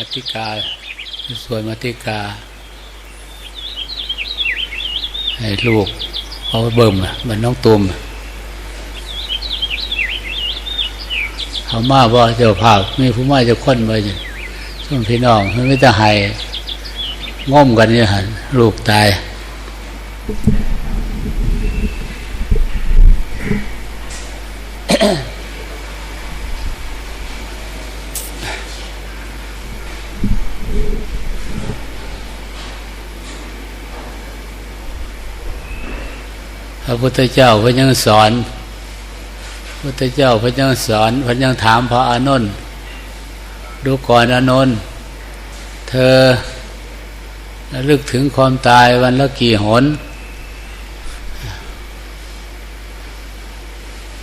มาติกา สวยมาติกาให้ลูกเขาเบิ่มเหมือนน้องตุ่มเขามาบ่เจ้าภาพมีผู้มาจะค้นมาอยู่ช่วงพี่น้องมันไม่จะให้ง่มกันเนี่ยหันลูกตาย พระพุทธเจ้าพระยังสอนพุทธเจ้าพระยังสอนพระยังถามพระอานนท์ดูก่อนอานนท์เธอระลึกถึงความตายวันละกี่หน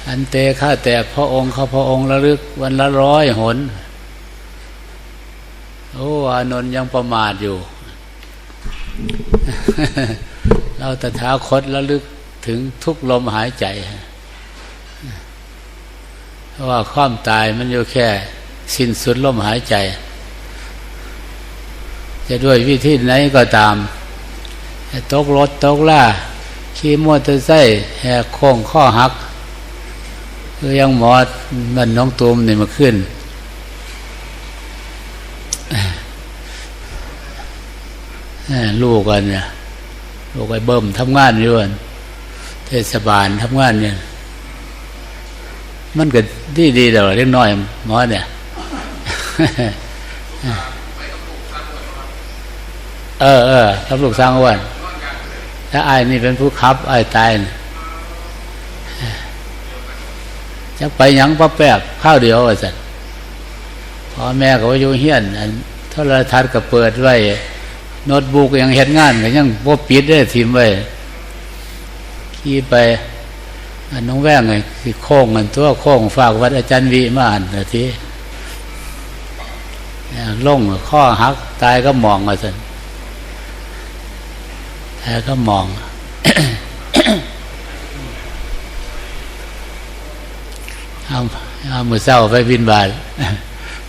อันเตข้าแต่พระองค์ข้าพระองค์ระลึกวันละร้อยหน โอ้อานนท์ยังประมาทอยู่ เราตถาคตระลึกถึงทุกลมหายใจเพราะว่าความตายมันอยู่แค่ สิ้นสุดลมหายใจ จะด้วยวิธีไหนก็ตามตกรถตกล่าขี่มอเตอร์ไซค์แหกโค้งข้อหัก คือยังหมอดมันน้องตูมนี่มาขึ้น ลูกกันเนี่ยลูกไอ้เบิ่มทำงานอยู่นเทศบาลทำงานเนี่ย มันก็ดีดีแต่เล็กน้อยมอเนี่ยเออเออรับลูกสร้างอ้วนถ้าไอ้นี่เป็นผู้ขับไอ้ตายน่ะจะไปยังป้าแปบข้าวเดียวอะสันพ่อแม่ก็ว่าอยู่เฮียนอันโทรทัศน์ก็เปิดไว้ โน้ตบุ๊กยังเห็นงานก็ยังบ่ปิดได้ทิมไว้ขี่ไปน้องแว่งไงคือโค้งมันตัวโค้งฝากวัดอาจารย์วิมาอ่านนาทีล่งข้อหัก ตายก็มองมาสันตายก็มอง เอาเอามือเศร้าไปบินบาท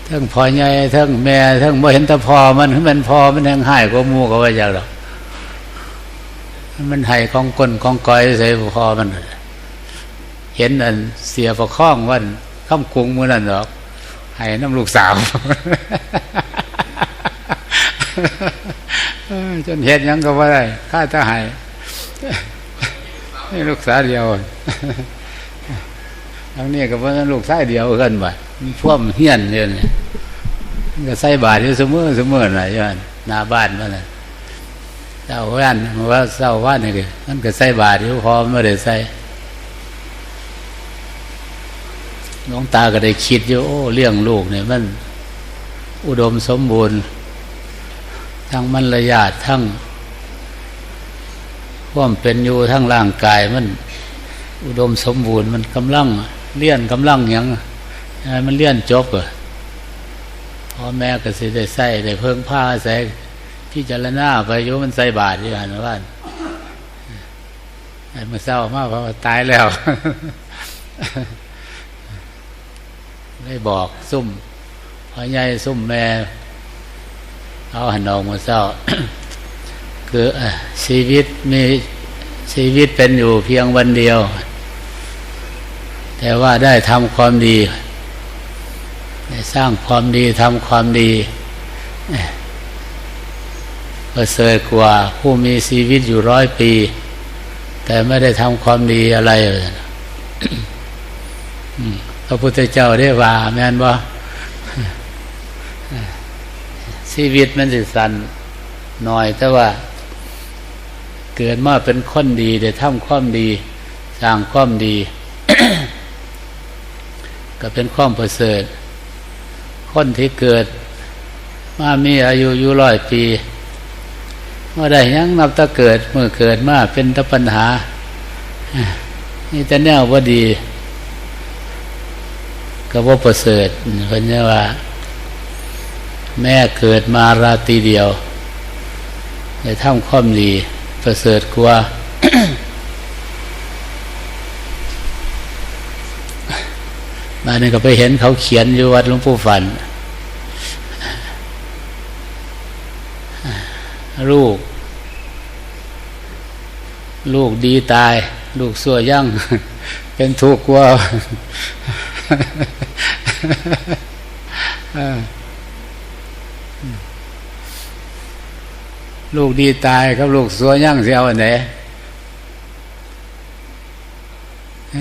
ทั้งพ่อใหญ่ทั้งแม่ทั้งบ่เห็นแตะพอมันมันพอมันยังหายก็มูก็ว่าอย่างหรอกมันให้ของกลของก้อยใส่พอมัน เห็นอันเสียประคองวันข้ามกุงมือนั่นหรอกให้น้ำลูกสาวจนเห็นยังก็ว่าได้ข้าจะให้ให้ลูกสาวเดียวทั้งนี้ก็ว่าลูกชายเดียวกันบ่ พ่วมเฮียนเนี่ยก็ใส่บาทอยู่เสมอเสมอน่ะย้อนหน้าบ้านมันน่ะเจ้าว่านว่าเจ้าว่านนี่ก็มันก็ใส่บาทอยู่พอไม่ได้ใส่น้องตาก็ได้คิดอยู่โอ้เลี้ยงลูกเนี่ยมัน อุดมสมบูรณ์ ทั้งมันระยะทั้งความเป็นอยู่ทั้งร่างกายมัน อุดมสมบูรณ์มันกำลังเลี้ยนกำลังยัง มันเลี้ยนจบอะพ่อแม่ก็สิได้ใส่ได้เพิ่งผ้าใส่พี่จารณาไปโยมันใส่บาทอยู่หันว่าไอ้มาเศร้ามากเพราะตายแล้ว ได้บอกซุ่มพ่อใหญ่ซุ่มแม่เอาหันออกมาเศร้า คือชีวิตมีชีวิตเป็นอยู่เพียงวันเดียว แต่ว่าได้ทำความดี สร้างความดีทำความดีประเสริฐกว่าผู้มีชีวิตอยู่ร้อยปี แต่ไม่ได้ทำความดีอะไรเลยพระพุทธเจ้าได้ว่า แม่นว่ชีวิตมันสิสันหน่อย แต่ว่า เกิดมาเป็นคนดีได้ทำความดีสร้างความดี ก็เป็นความประเสริฐ คนที่เกิด มามีอายุอยู่ร้อยปีเมื่อได้ยังนับตะเกิดเมื่อเกิดมาเป็นตะปัญหานี่จะแนวว่าดีก็ว่าประเสริฐเพราะนี่ว่า แม่เกิดมาราตรีเดียวได้ทำความดี ประเสริฐกว่า มาเนี่ยก็ไปเห็นเขาเขียนอยู่วัดหลวงปู่ฝัน ลูก ลูกดีตาย ลูกสั่วยั่ง เป็นทุกข์ว่าลูกดีตายกับลูกสัวยั่งเสียวอันไหน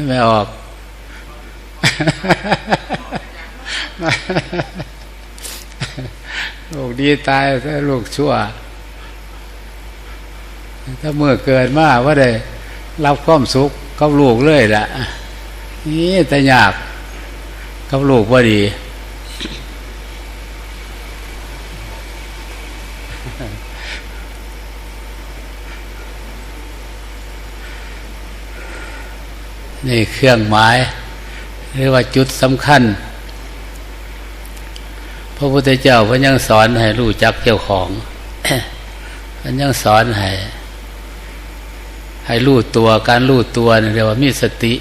ไม่ออก ลูกดีตายถ้าลูกชั่ว ถ้าเมื่อเกิดมาว่าได้รับความสุขกับลูกเลยละนี่แต่ยากกับลูกพอดีนี่เครื่องหมาย เรียกว่าจุดสำคัญ พระพุทธเจ้าพระยังสอนให้รู้จักเจ้าของพระยังสอนให้ให้รู้ตัวการรู้ตัวเรียกว่ามีสติ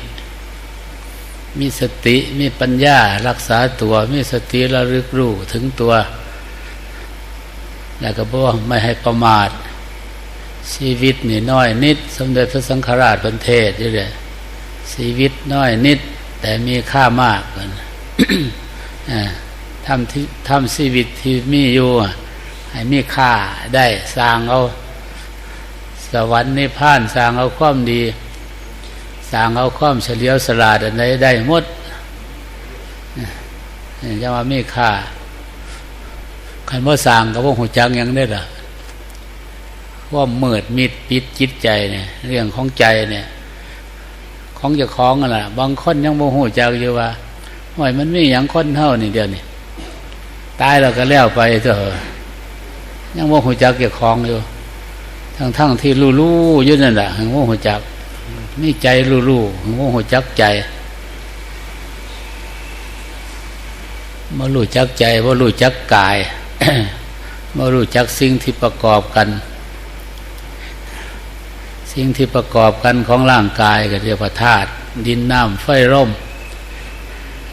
มีสติมีปัญญารักษาตัว มีสติระลึกรู้ถึงตัว แล้วก็บอกไม่ให้ประมาท ชีวิตนี่น้อยนิด สมเด็จพระสังฆราชเป็นเทศอยู่เลยชีวิตน้อยนิด แต่มีค่ามากกันทำที่ทำชีวิตที่มีอยู่ให้มีค่าได้สร้างเอาสวรรค์นิพพานสร้างเอาความดีสร้างเอาความเฉลียวฉลาดอันใดได้หมดจะว่ามีค่าคันว่าสร้างกับว่าหูจังยังได้ล่ะว่าเมิดมิดปิดจิตใจเนี่ย เรื่องของใจเนี่ย ของเจ้าของนั่นแหละบางคนยังโมโหจักอยู่ว่าหอยมันไมีอย่างคนเท่านี่เดียวนี่ตายแล้วก็แล้วไปเถอะยังโมโหจักเจ้าของอยู่ ทั้งทั้งที่รู้รู้อยู่นั่นแหละหังโมโหจักนี่ใจรู้รู้หังโมโหจักใจมารู้จักใจว่ารู้จักกายมารู้จักสิ่งที่ประกอบกัน สิ่งที่ประกอบกันของร่างกายก็เรียกว่าธาตุดินน้ำไฟร่ม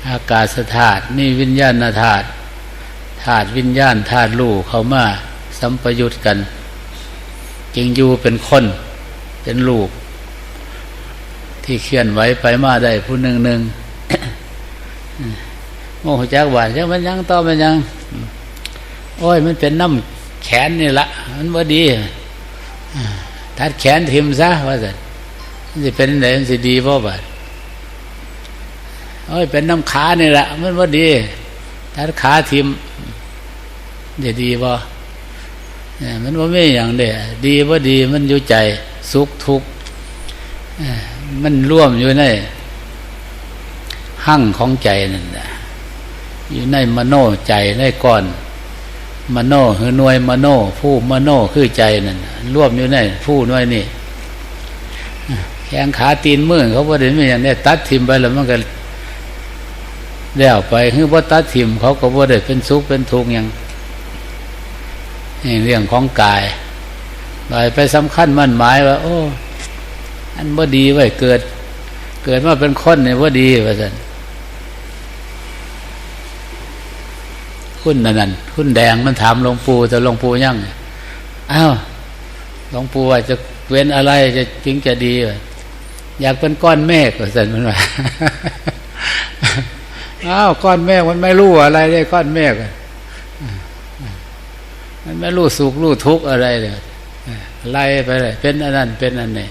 อากาศธาตุนี่วิญญาณธาตุธาตุวิญญาณธาตุรู้เขามาสัมปยุตกัน จึงอยู่เป็นคนเป็นลูก ที่เคลื่อนไหวไปมาได้ผู้หนึ่งหนึ่งโมโหจักบาดจักมันยังต่อมันยัง โอ้ยมันเป็นน้ำแขนนี่ละมันบ่ดี ทัดแขนทิมซะว่าสันจะเป็นไหนมันจะดีบ่บาดโอ้ยเป็นน้ำขานี่ละมันบ่ดีทัดขาทิมจะดีบ่มันว่าไม่อย่างเดียดีว่าดีมันอยู่ใจสุขทุกข์มันร่วมอยู่ในหั่งของใจนั่นแหละอยู่ในมโนใจในก้อน มโนคือหน่วยมโน ผู้มโนคือใจนั่นรวมอยู่ในผู้หน่วยนี่แขงขาตีนมือเขาบ่ได้ไม่อย่างนี้ตัดทิมไปแล้วมันก็แล้วไปคือว่าตัดทิมเขาก็บ่ได้เป็นสุขเป็นทุกข์อย่างนี่เรื่องของกายลอยไปสำคัญมั่นหมายว่า โอ้ อันว่าดีไว้เกิด เกิดมาเป็นคนเนี่ยว่าดีว่าสัน คุณนั่นนั่นคุณแดงมันถามหลวงปู่แต่หลวงปู่ยังอ้าวหลวงปู่ว่าจะเว้นอะไรจะจึงจะดี อยากเป็นก้อนเมฆสันมันว่าอ้าวก้อนเมฆมันไม่รู้อะไรเลยก้อนเมฆมันไม่รู้สุขรู้ทุกข์อะไรเลยไล่ไปเลยเป็นอันนั้นเป็นอันนี้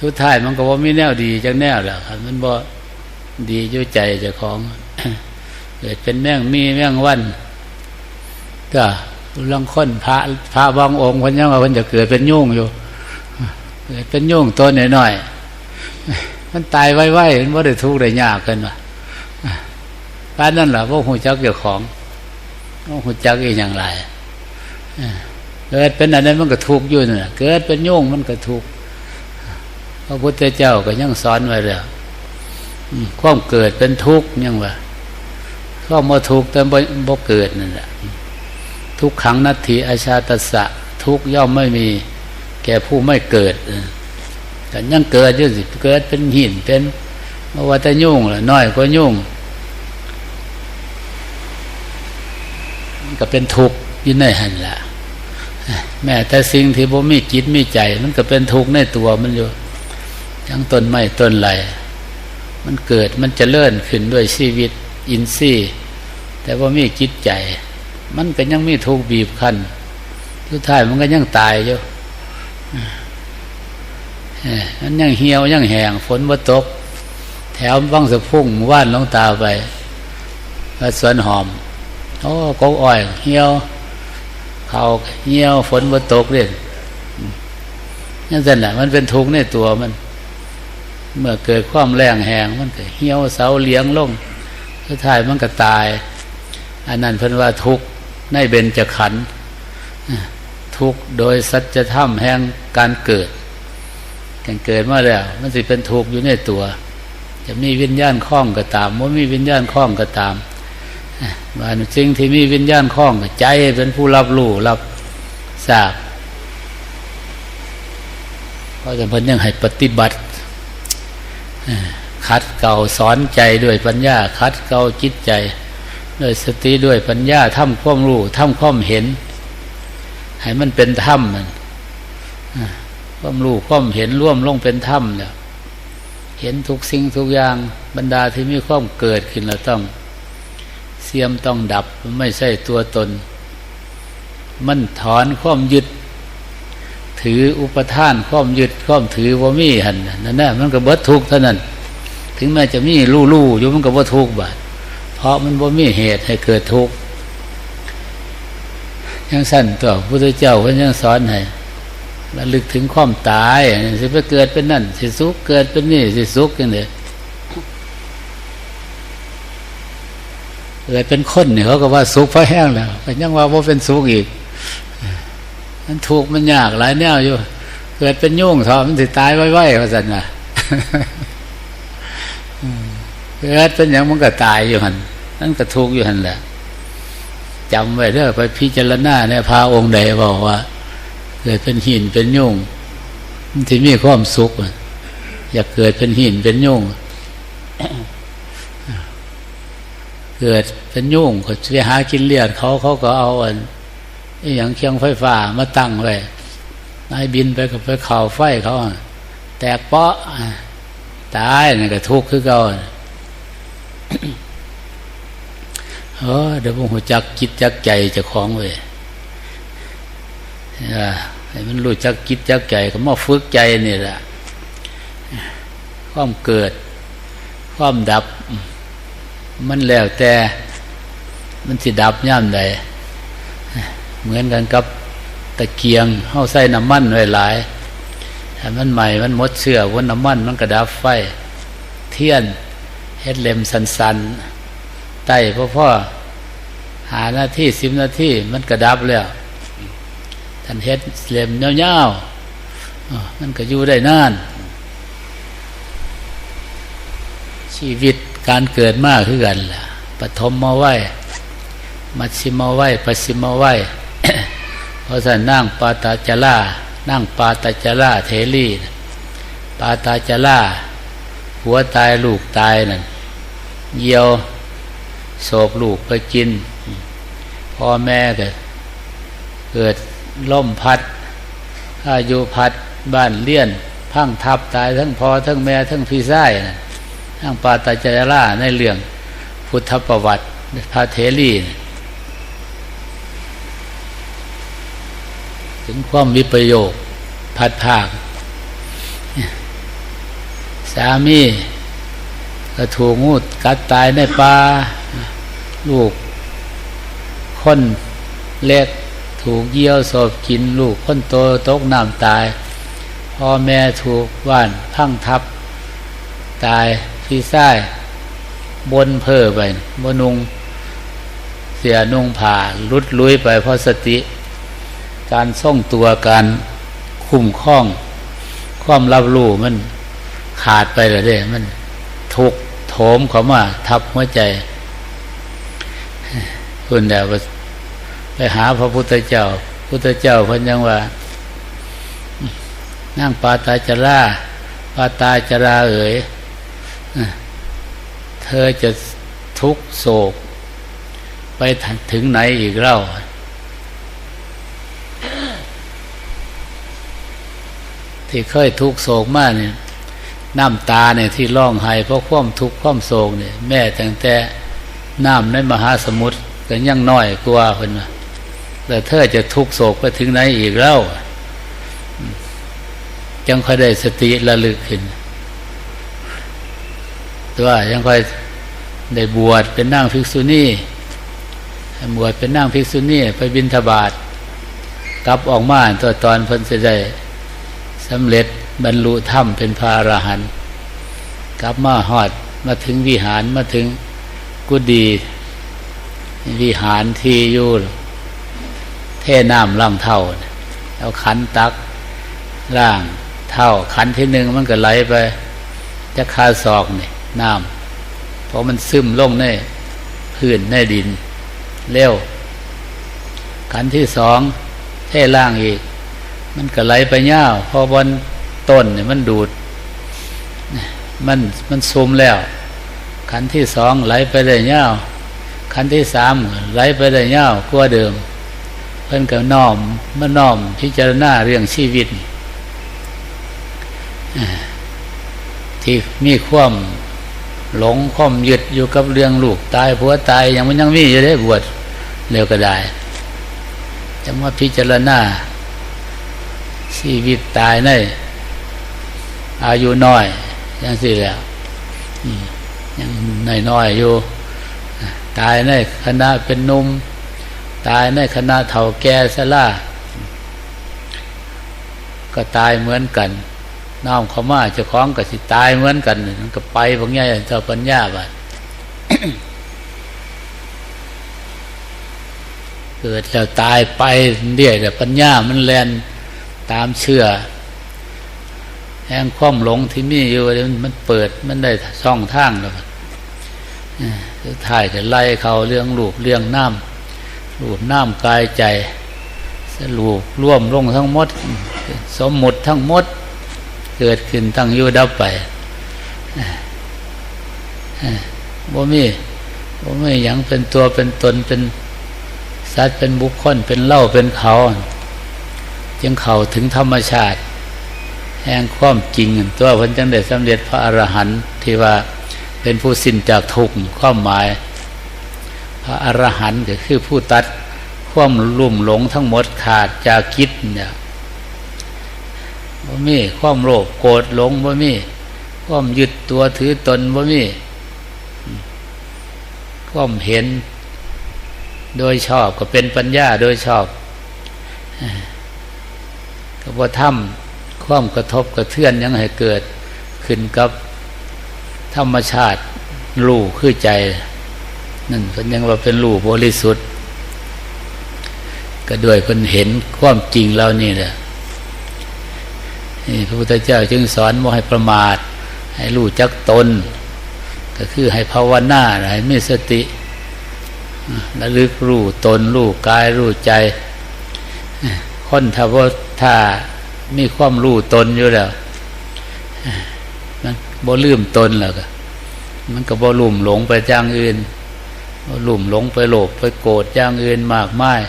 สุดท้ายมันก็ว่ามีแนวดีจากแนวแหละครับมันบ่ดีอยู่ใจเจ้าของ กิดเป็นแม่งมีแม่งวันก็ลังค้นพระพระบางองค์คนยังว่าคนจะเกิดเป็นยุ่งอยู่เกิดเป็นยุ่งตัวหน่อยๆมันตายไวๆมันว่ได้ทุกข์ได้ยากกันวะพระนั่นแหละพวกหูจักเจ้าของพวกหัวจักอีกอย่างไรเกิดเป็นอันนั้นมันก็ทุกข์อยู่น่ะ เกิดเป็นโยงมันก็ทุกข์พระพุทธเจ้าก็ยังสอนไว้แล้วความเกิดเป็นทุกข์ยังว่า ก็มาทุกแต่บ่เกิดนั่นแหละทุกขังนัตถิอาชาตสะ ทุกย่อมไม่มีแก่ผู้ไม่เกิดแต่ยังเกิดอยู่สิเกิดเป็นหินเป็นมื่อว่าแต่ยุ่งละน้อยก็ยุ่งก็เป็นทุกข์อยู่ในหันละแม้แต่สิ่งที่บ่มีจิตมีใจ มันก็เป็นทุกข์ในตัวมันอยู่ทั้งต้นไม้ต้นไหลมันเกิดมันจะเลื่อนขึ้นด้วยชีวิต อินทรีย์แต่ว่ามีจิตใจ มันก็ยังมีทุกบีบคั้นทุกท้ายมันก็ยังตายอยู่มันยังเหี่ยวยังแห้งฝนบ่ตก แถวบ้างสะพุ่งว่านลงตาไปสวนหอมโอ้ก็อ้อย เหี่ยวเขาเหี่ยวฝนบ่ตกเลยนั่นสินะมันเป็นทุกข์ในตัวมัน เมื่อเกิดความแรงแหงมันเก็เหี่ยวเสาเลี้ยงลง สุดท้ายมันก็ตาย อันนั้นเพิ่นว่าทุกข์ในเบญจขันธ์ทุกข์โดยสัจธรรมแห่งการเกิดการเกิดมาแล้ว มันสิเป็นทุกข์อยู่ในตัว จะมีวิญญาณคล้องก็ตามว่ามีวิญญาณคล้องก็ตามว่าสิ่งที่มีวิญญาณคล้องก็ใจเป็นผู้รับรู้รับทราบเพราะฉะนั้นยังให้ปฏิบัติ คัดเก่าสอนใจด้วยปัญญาคัดเก่าจิตใจด้วยสติด้วยปัญญาทำความรู้ทำความเห็น ให้มันเป็นธรรมมันความรู้ความเห็นร่วมลงเป็นธรรมเนี่ยเห็นทุกสิ่งทุกอย่างบรรดาที่มีความเกิดขึ้นแล้วต้องเสียมต้องดับไม่ใช่ตัวตน มันถอนความยึด ถืออุปทานความยึดความถือว่ามีหันนั่นแหละมันก็เบิดทุกข์เท่านั้น ถึงแม้จะมีลู่ลู่อยู่มันก็บ่ทุกข์บาดเพราะมันบ่มีเหตุให้เกิดทุกข์ยังสั้นตัวพุทธเจ้าเพิ่นยังสอนให้ระลึกถึงความตายสิไปเกิดเป็นนั่นสิสุขเกิดเป็นนี่สิสุขอย่เดียเกิดเป็นคนเนี่ยเขาก็ว่าสุขพระแห้งแล้วก็ยังว่าว่าเป็นสุขอีกมันถูกมันยากหลายแนวอยู่ เกิดเป็นยุ่งทอมันสิตายไว้ไว้พระสันนะ เกิดเป็นอย่างมันก็ตายอยู่หันนั่นก็ทุกข์อยู่หันแหละจำไว้เด้อไปพิจารณาเนี่ยพาองค์ใดบอกว่าเกิดเป็นหินเป็นยุ่งที่มีความสุขอยากเกิดเป็นหินเป็นยุ่งเกิดเป็นยุ่งก็ไปหากินเลียดเขาเขาก็เอาอันอย่างเคียงไฟฟ้ามาตั้งไว้นายบินไปกับไปเข่าไฟเขาแตกเปาะตายนี่ก็ทุกข์คือเก่า เออเดี๋ยวผมหัวจักจิตจักใจจะคล้องเว้ยให้มันรู้จักคิดจักใจก็มาฝึกใจนี่แหละความเกิด ความดับ มันแล้วแต่ มันสิดับย่ำใดเหมือนกันกับตะเกียงเข้าใส่น้ำมันไว้หลายถ้ามันใหม่มันมดเชื่อว่าน้ำมันมันกระดับไฟ เทียน เฮ็ดเล็มสันๆไต่พ่อพ่อหาหน้าที่สิบนาทีมันกระดับแล้วท่านเฮ็ดเล่มเงาๆมันก็อยู่ได้นานชีวิตการเกิดมากคือกันล่ะปฐมมาไหวมัชิมาไหวปชิมาไหวเพราะฉะนั้นนั่งปาตาจารานั่งปาตาจาราเทลีปาตาจาราหัวตายลูกตายนั่น เยียวโศกลูกไปกิน พ่อแม่ก็เกิดล่มพัด อายุพัดบ้านเลี่ยน พังทับตายทั้งพอทั้งแม่ทั้งพี่ไส้นะทั้งปาตาจาร่าในเรื่องพุทธประวัติพระเทรีถึงความวิประโยค พัดภาค สามี ก็ถูกงูกัดตายในป่าลูกคนเล็กถูกเยี่ยวศพกินลูกคนโตตกน้ำตาย พ่อแม่ถูกว่านพังทับ ตายพี่ไส้บนเพ่อไปบนุงเสียนุ่งผ่าลุดลุยไปเพราะสติ การส่งตัวการคุ้มข้อง ความรับรู้มันขาดไปเลยเด้มัน โถมเขามา ทับหัวใจคุณเดียวไปหาพระพุทธเจ้า พุทธเจ้าพันยังว่า นั่งปาตาจราปาตาจราเอ๋ยเธอจะทุกโศก ไปถึงไหนอีกเล่า ที่เคยทุกโศกมากเนี่ย น้ำตาเนี่ยที่ร้องไห้เพราะความทุกข์ความโศกเนี่ยแม่ตั้งแต่น้ำในมหาสมุทรก็ยังน้อยกว่าคนว่าแต่เธอจะทุกโศกไปถึงไหนอีกแล้วยังค่อยได้สติระลึกขึ้นตัวยังค่อยได้บวชเป็นนั่งภิกษุณีบวชเป็นนั่งภิกษุณีไปบินทบาทกลับออกมาตัวตอนเพิ่นจะได้สำเร็จ บรรลุธรรมเป็นพระอรหันต์กลับมาหอดมาถึงวิหารมาถึงกุดีวิหารที่อยู่เท่น้ำล่างเท่าแล้วขันตักล่างเท่าขันที่หนึ่งมันก็ไหลไปจะคาศอกนี่น้ำเพราะมันซึมลงในพื้นในดินเร็วขันที่สองเท่ล่างอีก มันก็ไหลไปเง่าพอบน ต้นเนี่ยมันดูด มันมันซุมแล้ว ขันที่สองไหลไปได้เง่าขันที่สามไหลไปได้เง่ากว่าเดิม เพิ่นก็น้อมมาน้อมพิจารณาเรื่องชีวิต ที่มีความหลงความยึดอยู่กับเรื่องลูกตายผัวตายยังมันยังมีอยู่ได้บวชเร็วก็ได้จะมาพิจารณาชีวิตตายใน อายุน้อยยังสิแล้วยังน้อยน้อยอยู่ ตายในคณะเป็นนุ่ม ตายในคณะเถ่าแก่สล่าก็ตายเหมือนกันน้อมเขามาเจ้าของก็สิตายเหมือนกันมันก็ไปบางอย่างเจ้าปัญญาบัดเกิดแล้วตายไปเรียแต่ปัญญามันแลนตามเชื่อ แห่งความหลงที่มีอยู่มันเปิดมันได้ช่องทางแล้วสุดท้ายก็ไล่เขาเรื่องรูปเรื่องน้ำรูปน้ำกายใจ สรุปร่วมลงทั้งหมด สมมุติทั้งหมด เกิดขึ้นตั้งอยู่ดับไปบ่มีบ่มีอย่างเป็นตัวเป็นตนเป็นสัตว์เป็นบุคคลเป็นเล่าเป็นเขา จึงเข้าถึงธรรมชาติ แห่งความจริงตัวพันจังได้สำเร็จพระอรหันต์ที่ว่าเป็นผู้สิ้นจากทุกข์ความหมาย พระอรหันต์ก็คือผู้ตัดความลุ่มหลงทั้งหมดขาดจากกิจเนี่ยบ่มีความโลภโกรธหลงบ่มีความยึดตัวถือตนบ่มีความเห็นโดยชอบก็เป็นปัญญาโดยชอบก็บ่ทำ ความกระทบกระเทือนยังให้เกิดขึ้นกับธรรมชาติรู้คือใจนั่นเป็นยังว่าเป็นรู้บริสุทธิ์ ก็ด้วยคนเห็นความจริงแล้วนี่แหละนี่พระพุทธเจ้าจึงสอนว่าให้ประมาท ให้รู้จักตน ก็คือให้ภาวนาให้มีสติระลึกรู้ตนรู้กายรู้ใจ คนถ้าว่าถ้า มีความรู้ตนอยู่แล้ว มันบ่ลืมตนแล้วก็มันก็บ่ลุ่มหลงไปจ้างอื่นบ่ลุ่มหลงไปโลภไปโกรธจ้างอื่นมากมาย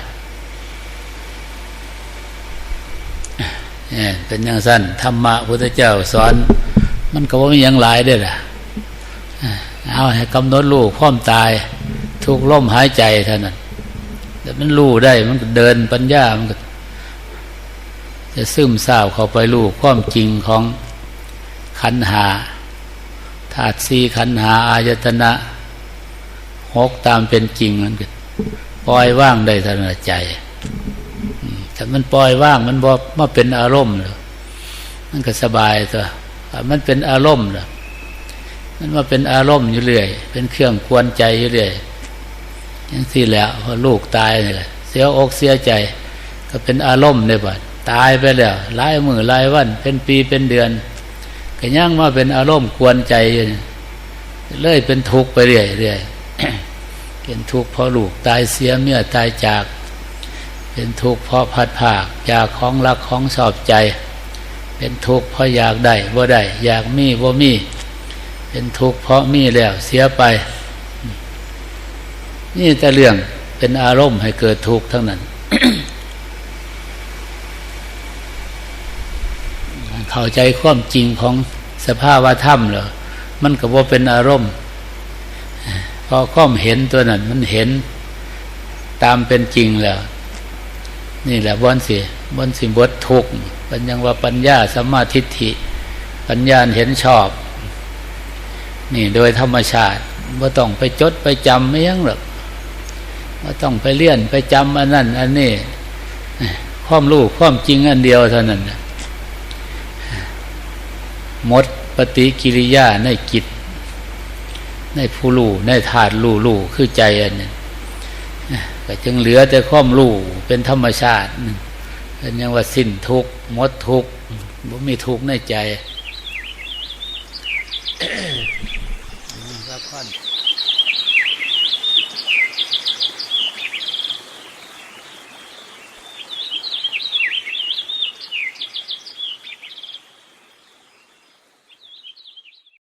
เนี่ยเป็นอย่างสั้นธรรมะพุทธเจ้าสอน มันก็ว่ามีอย่างหลายด้วยล่ะเอาให้กำหนดรู้พร้อมตายทุกล่มหายใจเท่านั้นแต่มันรู้ได้มันก็เดินปัญญามันก็ จะซึมซาบเข้าไปรู้ความจริงของขันหาธาตุสี่ขันหาอายตนะหกตามเป็นจริงมันปล่อยว่างได้ทันใจแต่มันปล่อยว่างมันบอกมาเป็นอารมณ์เลยมันก็สบายตัวมันเป็นอารมณ์เลยมันมาเป็นอารมณ์อยู่เรื่อย เป็นเครื่องควนใจอยู่เรื่อยอย่างที่แล้วพอลูกตายเนี่ยเสียอกเสียใจ ก็เป็นอารมณ์เลยบัด ตายไปแล้วหลายมือหลายวัน เป็นปีเป็นเดือนก็ยังมาเป็นอารมณ์ควนใจเลยเป็นทุกข์ไปเรื่อยเรื่อยเป็นทุกข์เพราะลูกตายเสียเมื่อตายจาก เป็นทุกข์เพราะพัดภาคอยากของรักของชอบใจ เป็นทุกข์เพราะอยากได้บ่ได้อยากมีบ่มี เป็นทุกข์เพราะมีแล้วเสียไป นี่แต่เรื่องเป็นอารมณ์ให้เกิดทุกข์ทั้งนั้น เข้าใจความจริงของสภาวะธรรมเหรอมันก็บ่เป็นอารมณ์พอความเห็นตัวนั้นมันเห็นตามเป็นจริงแล้วนี่แหละบอนสิบอนสิบททุกปัญญาว่าปัญญาสัมมาทิฏฐิ ปัญญาเห็นชอบ นี่โดยธรรมชาติว่าต้องไปจดไปจำไม่ยังหรอกว่าต้องไปเลี่ยนไปจำอันนั้น อันนี้ความรู้ความจริงอันเดียวเท่านั้นนะ หมดปฏิกิริยาในกิจ ในผู้รู้ในธาตุรู้รู้คือใจอันนี้ก็จึงเหลือแต่ข้อมรู้เป็นธรรมชาติเป็นยังว่าสิ้นทุกข์หมดทุกข์บ่มีทุกข์ในใจ